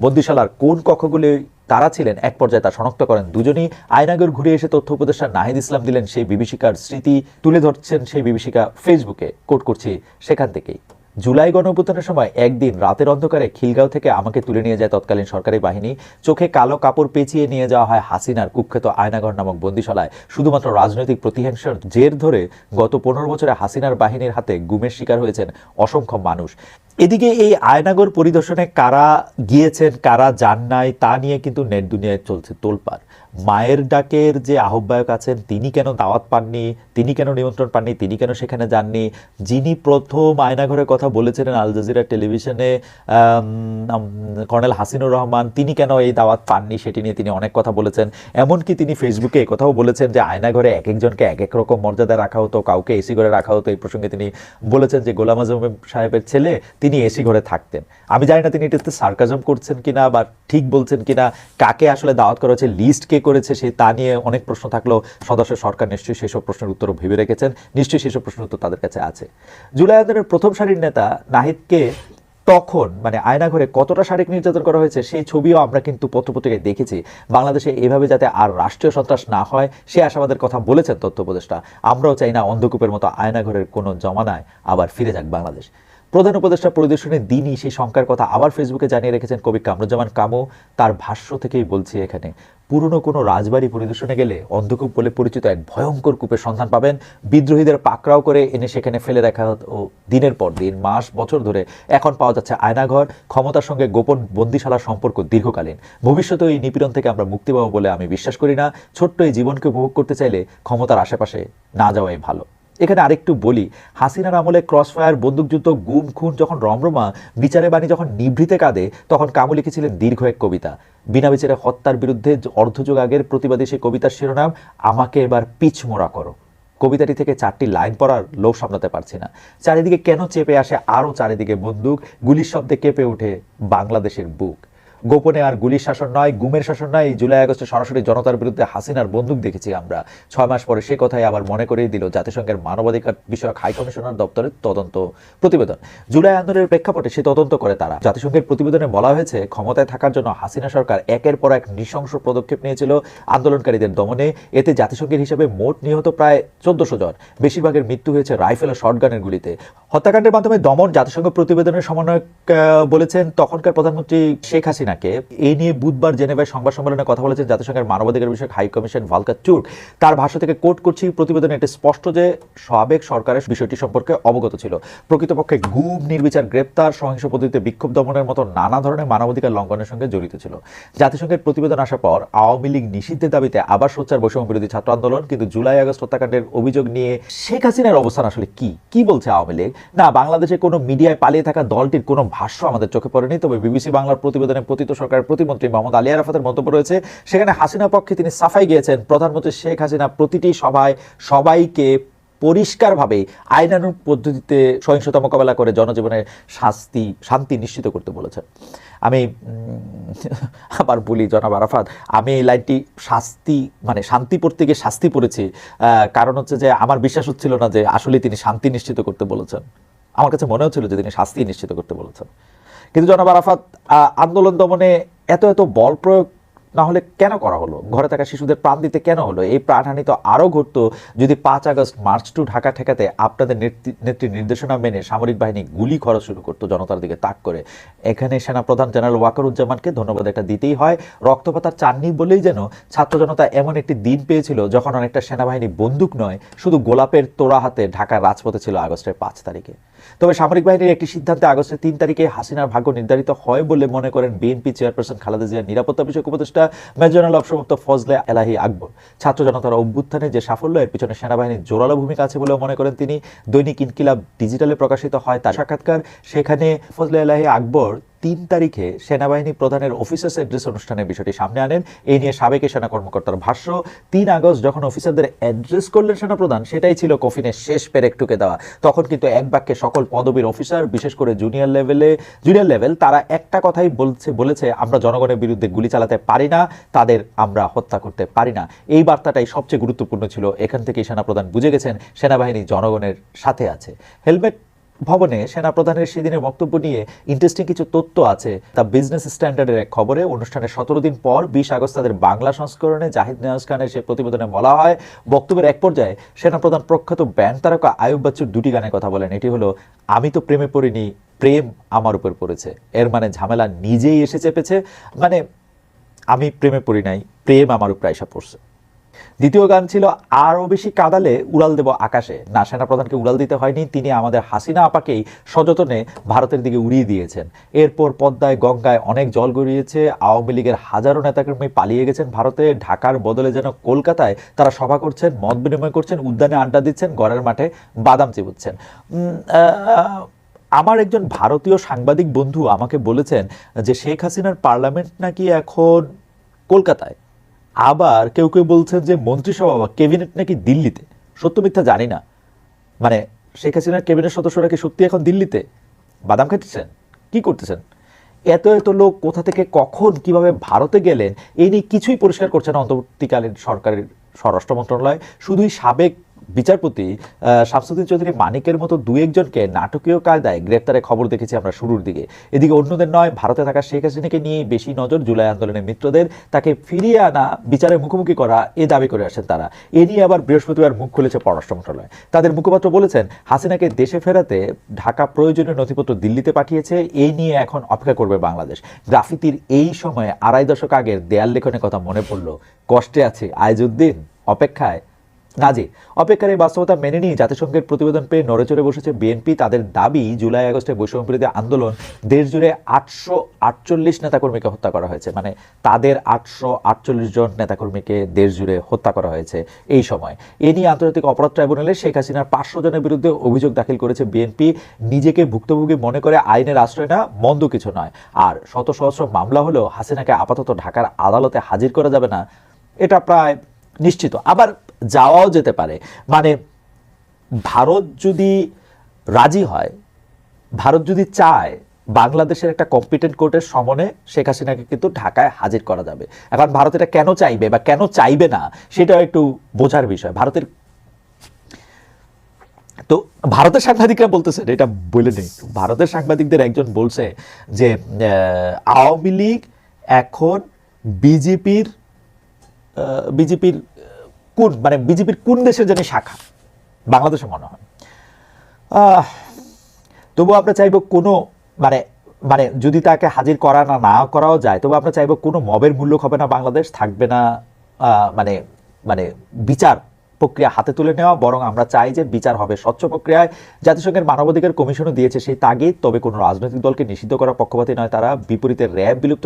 বন্দিশালার কোন কক্ষগুলি তারা ছিলেন, এক পর্যায়ে তা শনাক্ত করেন দুজনই। আয়নাগর ঘুরে এসে তথ্য উপদেষ্টা নাহিদ ইসলাম দিলেন সেই বিভীষিকার স্মৃতি, তুলে ধরছেন সেই বিভীষিকা ফেসবুকে, কোট করছি সেখান থেকেই। জুলাই গণঅভ্যুত্থানের সময় একদিন রাতের অন্ধকারে খিলগাঁও থেকে আমাকে তুলে নিয়ে যায় তৎকালীন সরকারি বাহিনী। চোখে কালো কাপড় পেঁচিয়ে নিয়ে যাওয়া হয় হাসিনার কুখ্যাত আয়নাগর নামক বন্দিশালায়। শুধুমাত্র রাজনৈতিক প্রতিহিংসার জের ধরে গত পনেরো বছরে হাসিনার বাহিনীর হাতে গুমের শিকার হয়েছেন অসংখ্য মানুষ। এদিকে এই আয়নাগর পরিদর্শনে কারা গিয়েছেন, কারা যান নাই, তা নিয়ে কিন্তু নেট দুনিয়ায় চলছে তোলপাড়। মায়ের ডাকের যে আহ্বায়ক আছেন, তিনি কেন দাওয়াত পাননি, তিনি কেন নিমন্ত্রণ পাননি, তিনি কেন সেখানে যাননি? যিনি প্রথম আয়নাঘরের কথা বলেছিলেন আল জাজিরা টেলিভিশনে কর্নেল হাসিনুর রহমান, তিনি কেন এই দাওয়াত পাননি সেটি নিয়ে তিনি অনেক কথা বলেছেন। এমনকি তিনি ফেসবুকে কথাও বলেছেন যে আয়নাঘরে এক একজনকে এক এক রকম মর্যাদা রাখা হতো, কাউকে এসি ঘরে রাখা হতো। এই প্রসঙ্গে তিনি বলেছেন যে গোলাম আজম সাহেবের ছেলে তিনি এসি ঘরে থাকতেন। আমি জানি না তিনি এটাতে সার্কাজম করছেন কিনা বা ঠিক বলছেন কিনা, কাকে আসলে দাওয়াত করা হয়েছে লিস্ট কে করেছে, সে তা নিয়ে অনেক প্রশ্ন থাকলেও সদস্য সরকার নিশ্চয়ই সেসব প্রশ্নের উত্তরও ভেবে রেখেছেন, নিশ্চয়ই সেসব প্রশ্নের উত্তর তাদের কাছে আছে। জুলাই আন্দোলনের প্রথম সারির নেতা নাহিদকে তখন মানে আয়নাঘরে কতটা শারীরিক নির্যাতন করা হয়েছে, সেই ছবিও আমরা কিন্তু পত্রপত্রিকায় দেখেছি। বাংলাদেশে এভাবে যাতে আর রাষ্ট্রীয় সন্ত্রাস না হয়, সে আশাবাদের কথা বলেছেন তথ্য উপদেষ্টা। আমরাও চাই না অন্ধকূপের মতো আয়নাঘরের কোনো জমানায় আবার ফিরে যাক বাংলাদেশ। প্রধান উপদেষ্টা পরিদর্শনের দিনই সেই শঙ্কার কথা আবার ফেসবুকে জানিয়ে রেখেছেন কবি কামরুজ্জামান কামু। তার ভাষ্য থেকেই বলছি এখানে, পুরনো কোনো রাজবাড়ি পরিদর্শনে গেলে অন্ধকূপ বলে পরিচিত এক ভয়ঙ্কর কূপের সন্ধান পাবেন। বিদ্রোহীদের পাকড়াও করে এনে সেখানে ফেলে রাখা ও দিনের পর দিন, মাস, বছর ধরে এখন পাওয়া যাচ্ছে আয়নাঘর। ক্ষমতার সঙ্গে গোপন বন্দিশালার সম্পর্ক দীর্ঘকালীন। ভবিষ্যতে এই নিপীড়ন থেকে আমরা মুক্তি পাবো বলে আমি বিশ্বাস করি না। ছোট্ট এই জীবনকে উপভোগ করতে চাইলে ক্ষমতার আশেপাশে না যাওয়াই ভালো। এখানে আরেকটু বলি, হাসিনার আমলে ক্রসফায়ার বন্দুকযুদ্ধ, গুম, খুন, যখন রমরমা বিচারে বাণী যখন নিভৃতে কাঁদে, তখন কামু লিখেছিলেন দীর্ঘ এক কবিতা। বিনা বিচারে হত্যার বিরুদ্ধে অর্ধযুগ আগের প্রতিবাদী সেই কবিতার শিরোনাম, আমাকে এবার পিছ মোড়া করো। কবিতাটি থেকে চারটি লাইন পড়ার লোভ সামলাতে পারছি না। চারিদিকে কেন চেপে আসে আরও চারিদিকে বন্দুক, গুলির শব্দে কেঁপে ওঠে বাংলাদেশের বুক। গোপনে আর গুলির শাসন নয়, গুমের শাসন নয়। জুলাই আগস্টে সরাসরি জনতার বিরুদ্ধে হাসিনার বন্দুক দেখেছি আমরা। ছয় মাস পরে সে কথাই আবার মনে করিয়ে দিল জাতিসংঘের মানবাধিকার বিষয়ক হাই কমিশনার দপ্তরের তদন্ত প্রতিবেদন। জুলাই আন্দোলনের প্রেক্ষাপটে সে তদন্ত করে তারা। জাতিসংঘের প্রতিবেদনে বলা হয়েছে, ক্ষমতায় থাকার জন্য হাসিনা সরকার একের পর এক নৃশংস পদক্ষেপ নিয়েছিল। আন্দোলনকারীদের দমনে এতে জাতিসংঘের হিসেবে মোট নিহত প্রায় চোদ্দশো জন। বেশিরভাগের মৃত্যু হয়েছে রাইফেল ও শটগানের গুলিতে। হত্যাকাণ্ডের মাধ্যমে দমন জাতিসংঘ প্রতিবেদনের সমন্বয়ক বলেছেন, তখনকার প্রধানমন্ত্রী শেখ হাসিনাকে এই নিয়ে বুধবার জেনেভায় সংবাদ সম্মেলনে কথা বলেছেন জাতিসংঘের মানবাধিকার বিষয়ক হাই কমিশন ভালকার টুর্ক তার ভাষ্য থেকে কোট করছি প্রতিবেদনে এটি স্পষ্ট যে সাবেক সরকারের বিষয়টি সম্পর্কে অবগত ছিল। প্রকৃতপক্ষে গুম, নির্বিচার, গ্রেপ্তার, সহিংস পদ্ধতিতে বিক্ষোভ দমনের মতো নানা ধরনের মানবাধিকার লঙ্ঘনের সঙ্গে জড়িত ছিল। জাতিসংঘের প্রতিবেদন আসার পর আওয়ামী লীগ নিষিদ্ধের দাবিতে আবার সোচ্চার বৈষম্য বিরোধী ছাত্র আন্দোলন, কিন্তু জুলাই আগস্ট হত্যাকাণ্ডের অভিযোগ নিয়ে শেখ হাসিনার অবস্থান আসলে কি? কি বলছে আওয়ামী লীগ? না, বাংলাদেশে কোনো মিডিয়ায় পালিয়ে থাকা দলটির কোনো ভাষ্য আমাদের চোখে পড়েনি, তবে বিবিসি বাংলার প্রতিবেদনে পতিত সরকারের প্রতিমন্ত্রী মোহাম্মদ আলী আরাফাতের মন্তব্য রয়েছে, সেখানে হাসিনা পক্ষে তিনি সাফাই গিয়েছেন। প্রধানমন্ত্রী শেখ হাসিনা প্রতিটি সভায় সবাইকে পরিষ্কারভাবে আইনানুগ পদ্ধতিতে সহিংসতা মোকাবেলা করে জনজীবনের শাস্তি, শান্তি নিশ্চিত করতে বলেছেন। আমি আবার বলি জনাব আরাফাত, আমি এই লাইনটি শাস্তি মানে শান্তি পড়তে গিয়ে শাস্তি পড়েছি। কারণ হচ্ছে যে আমার বিশ্বাস হচ্ছিল না যে আসলে তিনি শান্তি নিশ্চিত করতে বলেছেন। আমার কাছে মনে হচ্ছিল যে তিনি শাস্তি নিশ্চিত করতে বলেছেন। কিন্তু জনাব আরাফাত আন্দোলন দমনে এত এত বল প্রয়োগ না হলে কেন করা হলো? ঘরে থাকা শিশুদের প্রাণ দিতে কেন হলো? এই প্রাণহানি তো আরও ঘটতো যদি পাঁচ আগস্ট মার্চ টু ঢাকা ঠেকাতে আপনাদের নেতৃ- নেত্রী নির্দেশনা মেনে সামরিক বাহিনী গুলি খরচ শুরু করতো জনতার দিকে তাক করে। এখানে সেনাপ্রধান জেনারেল ওয়াকারুজ্জামানকে ধন্যবাদ একটা দিতেই হয়। রক্তপাতার চাননি বলেই যেন ছাত্র জনতা এমন একটি দিন পেয়েছিল যখন অনেকটা সেনাবাহিনী বন্দুক নয়, শুধু গোলাপের তোড়া হাতে ঢাকার রাজপথে ছিল আগস্টের পাঁচ তারিখে। তবে সামরিক বাহিনীর একটি সিদ্ধান্তে আগস্টের তিন তারিখে হাসিনার ভাগ্য নির্ধারিত হয় বলে মনে করেন বিএনপি চেয়ারপারসন খালেদা জিয়ার নিরাপত্তা বিষয়ক উপদেষ্টা মেজর অবসরপ্রাপ্ত ফজলে এলাহি আকবর। ছাত্র জনতার অভ্যুত্থানে যে সাফল্য, এর পিছনে সেনাবাহিনীর জোরালো ভূমিকা আছে বলেও মনে করেন তিনি। দৈনিক ইনকিলাব ডিজিটালে প্রকাশিত হয় তার সাক্ষাৎকার। সেখানে ফজলে এলাহি আকবর তিন তারিখে সেনাবাহিনী প্রধানের অফিসার্স অ্যাড্রেস অনুষ্ঠানের বিষয়টি সামনে আনেন। এই নিয়ে সাবেক এই সেনা কর্মকর্তার ভাষ্য, তিন আগস্ট যখন অফিসারদের অ্যাড্রেস করলেন সেনাপ্রধান, সেটাই ছিল কফিনের শেষ পেরেক টুকে দেওয়া। তখন কিন্তু এক বাক্যে সকল পদবীর অফিসার বিশেষ করে জুনিয়র লেভেলে জুনিয়র লেভেল তারা একটা কথাই বলছে, বলেছে, আমরা জনগণের বিরুদ্ধে গুলি চালাতে পারি না, তাদের আমরা হত্যা করতে পারি না। এই বার্তাটাই সবচেয়ে গুরুত্বপূর্ণ ছিল। এখান থেকেই সেনাপ্রধান বুঝে গেছেন, সেনাবাহিনী জনগণের সাথে আছে। হেলমেট ভবনে সেনাপ্রধানের সেদিনের বক্তব্য নিয়ে ইন্টারেস্টিং কিছু তথ্য আছে। তা বিজনেস স্ট্যান্ডার্ডের এক খবরে, অনুষ্ঠানের সতেরো দিন পর বিশ আগস্ট তাদের বাংলা সংস্করণে জাহিদ নিয়াজ খানের সে প্রতিবেদনে বলা হয়, বক্তব্যের এক পর্যায়ে সেনাপ্রধান প্রখ্যাত ব্যান্ড তারকা আয়ুব বাচ্চুর দুটি গানের কথা বলেন। এটি হলো, আমি তো প্রেমে পড়িনি, প্রেম আমার উপর পড়েছে। এর মানে ঝামেলা নিজেই এসে চেপেছে। মানে আমি প্রেমে পড়ি নাই, প্রেম আমার উপরে আইসা পড়ছে। দ্বিতীয় গান ছিল আরও বেশি কাদালে উড়াল দেব আকাশে। না, সেনাপ্রধানকে উড়াল দিতে হয়নি, তিনি আমাদের হাসিনা আপাকেই সযতনে ভারতের দিকে উড়িয়ে দিয়েছেন। এরপর পদ্মায়, গঙ্গায় অনেক জল গড়িয়েছে, আওয়ামী লীগের হাজারো নেতাকর্মী পালিয়ে গেছেন ভারতে, ঢাকার বদলে যেন কলকাতায় তারা সভা করছেন, মত বিনিময় করছেন, উদ্যানে আড্ডা দিচ্ছেন, গড়ের মাঠে বাদাম চিবুচ্ছেন। আমার একজন ভারতীয় সাংবাদিক বন্ধু আমাকে বলেছেন যে শেখ হাসিনার পার্লামেন্ট নাকি এখন কলকাতায়। আবার কেউ কেউ বলছেন যে মন্ত্রিসভা বা ক্যাবিনেট নাকি দিল্লিতে? সত্য মিথ্যা জানি না। মানে শেখ হাসিনার ক্যাবিনেট সদস্যরা কি সত্যি এখন দিল্লিতে? বাদাম খাইতেছেন কি করতেছেন? এত এত লোক কোথা থেকে কখন কীভাবে ভারতে গেলেন এই নিয়ে কিছুই পরিষ্কার করছে না অন্তর্বর্তীকালীন সরকারের স্বরাষ্ট্র মন্ত্রণালয়। শুধুই সাবেক বিচারপতি শামসুদ্দিন চৌধুরী মানিকের মতো দু একজনকে নাটকীয় কায়দায় গ্রেপ্তারের খবর দেখেছি আমরা শুরুর দিকে। এদিকে অন্যদের নয়, ভারতে থাকা শেখ হাসিনাকে নিয়ে বেশি নজর জুলাই আন্দোলনের মিত্রদের। তাকে ফিরিয়ে আনা, বিচারের মুখোমুখি করা, এ দাবি করে আসেন তারা। এ নিয়ে আবার বৃহস্পতিবার মুখ খুলেছে পররাষ্ট্র মন্ত্রণালয়। তাদের মুখপাত্র বলেছেন, হাসিনাকে দেশে ফেরাতে ঢাকা প্রয়োজনীয় নথিপত্র দিল্লিতে পাঠিয়েছে এই নিয়ে এখন অপেক্ষা করবে বাংলাদেশ। গ্রাফিতির এই সময়ে আড়াই দশক আগের দেয়াল লেখনের কথা মনে পড়ল। কষ্টে আছে আইজুদ্দিন অপেক্ষায় কাজে অপেক্ষার এই বাস্তবতা মেনে নিয়ে জাতিসংঘের প্রতিবেদন পেয়ে নড়েচড়ে বসেছে বিএনপি। তাদের দাবি, জুলাই আগস্টে বৈষম্য বিরোধী আন্দোলন দেশ জুড়ে আটশো আটচল্লিশ নেতাকর্মীকে হত্যা করা হয়েছে। মানে তাদের আটশো আটচল্লিশ জন নেতাকর্মীকে দেশ জুড়ে হত্যা করা হয়েছে এই সময়। এ নিয়ে আন্তর্জাতিক অপরাধ ট্রাইব্যুনালে শেখ হাসিনার পাঁচশো জনের বিরুদ্ধে অভিযোগ দাখিল করেছে বিএনপি। নিজেকে ভুক্তভোগী মনে করে আইনের আশ্রয় না, মন্দ কিছু নয়। আর শত সহস্র মামলা হলেও হাসিনাকে আপাতত ঢাকার আদালতে হাজির করা যাবে না, এটা প্রায় নিশ্চিত। আবার যাওয়াও যেতে পারে। মানে ভারত যদি রাজি হয়, ভারত যদি চায়, বাংলাদেশের একটা কম্পিটেন্ট কোর্টের সমনে শেখ হাসিনাকে কিন্তু ঢাকায় হাজির করা যাবে। এখন ভারত এটা কেন চাইবে বা কেন চাইবে না, সেটাও একটু বোঝার বিষয়। ভারতের তো ভারতের সাংবাদিকরা বলতেছেন এটা বলে নেই। ভারতের সাংবাদিকদের একজন বলছে যে আওয়ামী লীগ এখন বিজেপির বিজেপির কোন মানে বিজেপির কোন দেশের জানি শাখা? বাংলাদেশে মনে হয়। তবু আমরা চাইব কোনো মানে মানে যদি তাকে হাজির করা না না করাও যায় তবু আমরা চাইব কোনো মবের মূল্য হবে না, বাংলাদেশ থাকবে না মানে মানে বিচার প্রক্রিয়া হাতে তুলে নেওয়া, বরং আমরা চাই যে বিচার হবে স্বচ্ছ প্রক্রিয়ায়। জাতিসংঘের মানবাধিকার কমিশনও দিয়েছে সেই তাগিদ, তবে কোনো রাজনৈতিক দলকে নিষিদ্ধ করা পক্ষপাতী নয়, তারা বিপরীতে র্যাব বিলুপ্ত